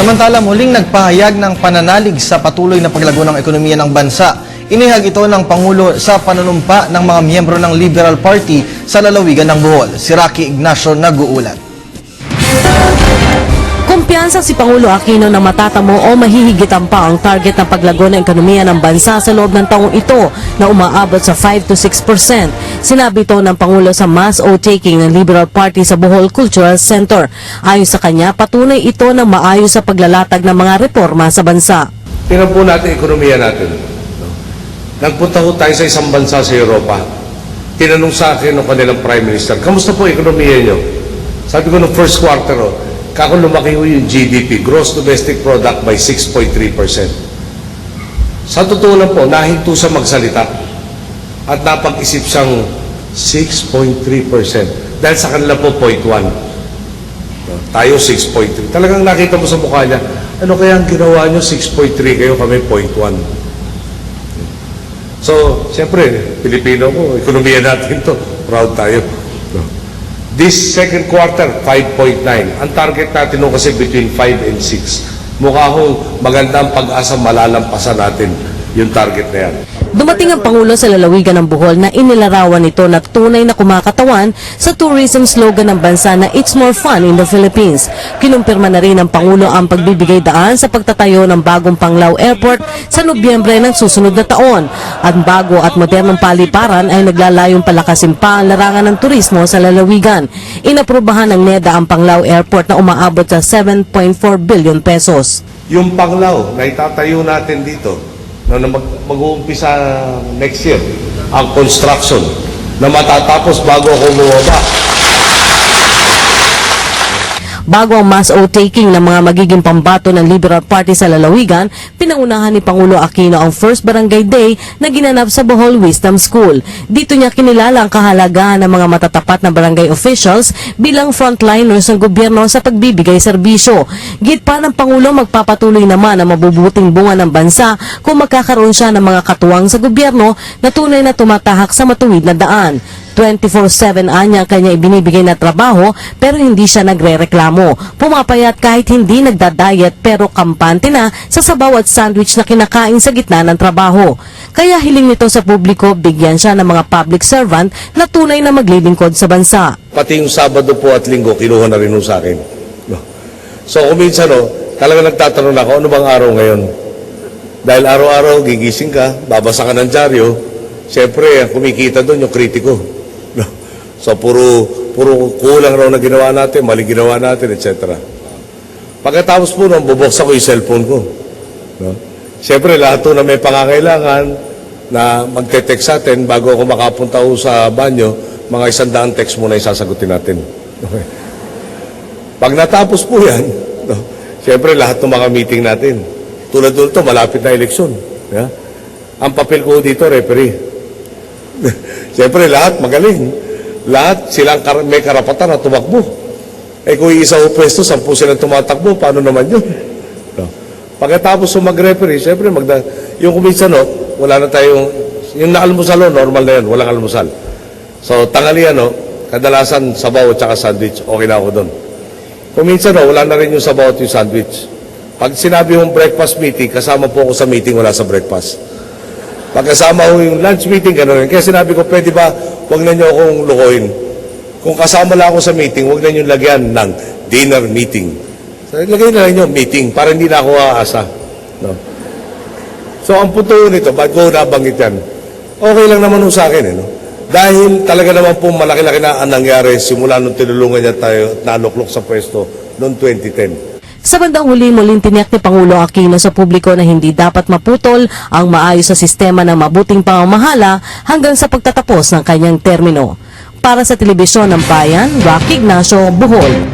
Samantala muling nagpahayag ng pananalig sa patuloy na paglago ng ekonomiya ng bansa. Inihag ito ng Pangulo sa panunumpa ng mga miyembro ng Liberal Party sa lalawigan ng Bohol. Si Rocky Ignacio nag-uulat. Kumpiyansa si Pangulo Aquino na matatamo o mahihigitan pa ang target ng paglago ng ekonomiya ng bansa sa loob ng taong ito na umaabot sa 5 to 6 Sinabi ito ng Pangulo sa mass oath-taking ng Liberal Party sa Bohol Cultural Center. Ayon sa kanya, patunay ito ng maayos sa paglalatag ng mga reforma sa bansa. Tingnan po natin ekonomiya natin. Nagpunta ho tayo sa isang bansa sa Europa. Tinanong sa akin ng kanilang Prime Minister, kamusta po ekonomiya nyo? Sabi ko no first quarter, oh, kako lumaki ho yung GDP, Gross Domestic Product by 6.3%. Sa totoo lang po, nahinto sa magsalita at napag-isip siyang 6.3%. Dahil sa kanila po, 0.1. No, Tayo 6.3. Talagang nakita mo sa mukha niya, ano kaya ang ginawa niyo 6.3 kayo kami 0.1. So, siyempre, Pilipino ko, ekonomiya natin to. Proud tayo. This second quarter, 5.9. Ang target natin no, kasi between 5 and 6. Mukha hong maganda ang pag-asa malalampasan natin yung target na yan. Dumating ang Pangulo sa lalawigan ng Bohol na inilarawan nito na tunay na kumakatawan sa tourism slogan ng bansa na It's More Fun in the Philippines. Kinumpirma na rin ng Pangulo ang pagbibigay daan sa pagtatayo ng bagong Panglao Airport sa Nobyembre ng susunod na taon. At bago at modernong paliparan ay naglalayong palakasin pa ang larangan ng turismo sa lalawigan. Inaprubahan ng NEDA ang Panglao Airport na umaabot sa 7.4 billion pesos. Yung panglaw na itatayo natin dito, no, na mag, mag-uumpisa next year, ang construction, na matatapos bago ako bumaba. Bago ang mass oath-taking ng mga magiging pambato ng Liberal Party sa lalawigan, pinangunahan ni Pangulo Aquino ang first barangay day na ginanap sa Bohol Wisdom School. Dito niya kinilala ang kahalagahan ng mga matatapat na barangay officials bilang frontliners ng gobyerno sa pagbibigay serbisyo. Git pa ng Pangulo magpapatuloy naman ang mabubuting bunga ng bansa kung magkakaroon siya ng mga katuwang sa gobyerno na tunay na tumatahak sa matuwid na daan. 24-7 anya kanya ibinibigay na trabaho pero hindi siya nagre-reklamo. Pumapayat kahit hindi nagda-diet pero kampante na sa sabaw at sandwich na kinakain sa gitna ng trabaho. Kaya hiling nito sa publiko bigyan siya ng mga public servant na tunay na maglilingkod sa bansa. Pati yung Sabado po at Linggo, kinuha na rin sa akin. So, kung minsan, no, talaga nagtatanong ako, ano bang araw ngayon? Dahil araw-araw, gigising ka, babasa ka ng dyaryo, siyempre, kumikita doon, yung kritiko. So, puro, puro kulang raw na ginawa natin, mali ginawa natin, etc. Pagkatapos po nung bubuksan ko yung cellphone ko. No? Siyempre, lahat to na may pangangailangan na magte-text sa atin bago ako makapunta ho sa banyo, mga isang daang text muna yung sasagutin natin. Okay. Pag natapos po yan, no, siyempre lahat ng mga meeting natin, tulad doon to, malapit na eleksyon. Yeah? Ang papel ko dito, referee. siyempre lahat magaling. Lahat silang kar- may karapatan na tumakbo. Eh kung isa o pwesto, sampu silang tumatakbo, paano naman yun? No. Pagkatapos yung mag-referee, siyempre, magda, yung kuminsan, no, wala na tayong, yung naalmusal, no, normal na yan, walang almusal. So, tanghalian, no, kadalasan sabaw at saka sandwich, okay na ako doon. Kung minsan, no, wala na rin yung sabaw at yung sandwich. Pag sinabi mong breakfast meeting, kasama po ako sa meeting, wala sa breakfast. Pagkasama ko yung lunch meeting, gano'n rin. Kaya sinabi ko, pwede ba, huwag na niyo akong lukoyin. Kung kasama lang ako sa meeting, huwag na niyo lagyan ng dinner meeting. So, lagay na lang meeting para hindi na ako aasa. No? So, ang punto nito, ba't ko nabanggit yan? Okay lang naman ho sa akin, eh, no? Dahil talaga naman po malaki-laki na ang nangyari simula nung tinulungan niya tayo at naluklok sa pwesto noong 2010. Sa bandang huli muling tiniyak ni Pangulo Aquino sa publiko na hindi dapat maputol ang maayos sa sistema ng mabuting pamamahala hanggang sa pagtatapos ng kanyang termino. Para sa Telebisyon ng Bayan, Rocky Ignacio, Bohol.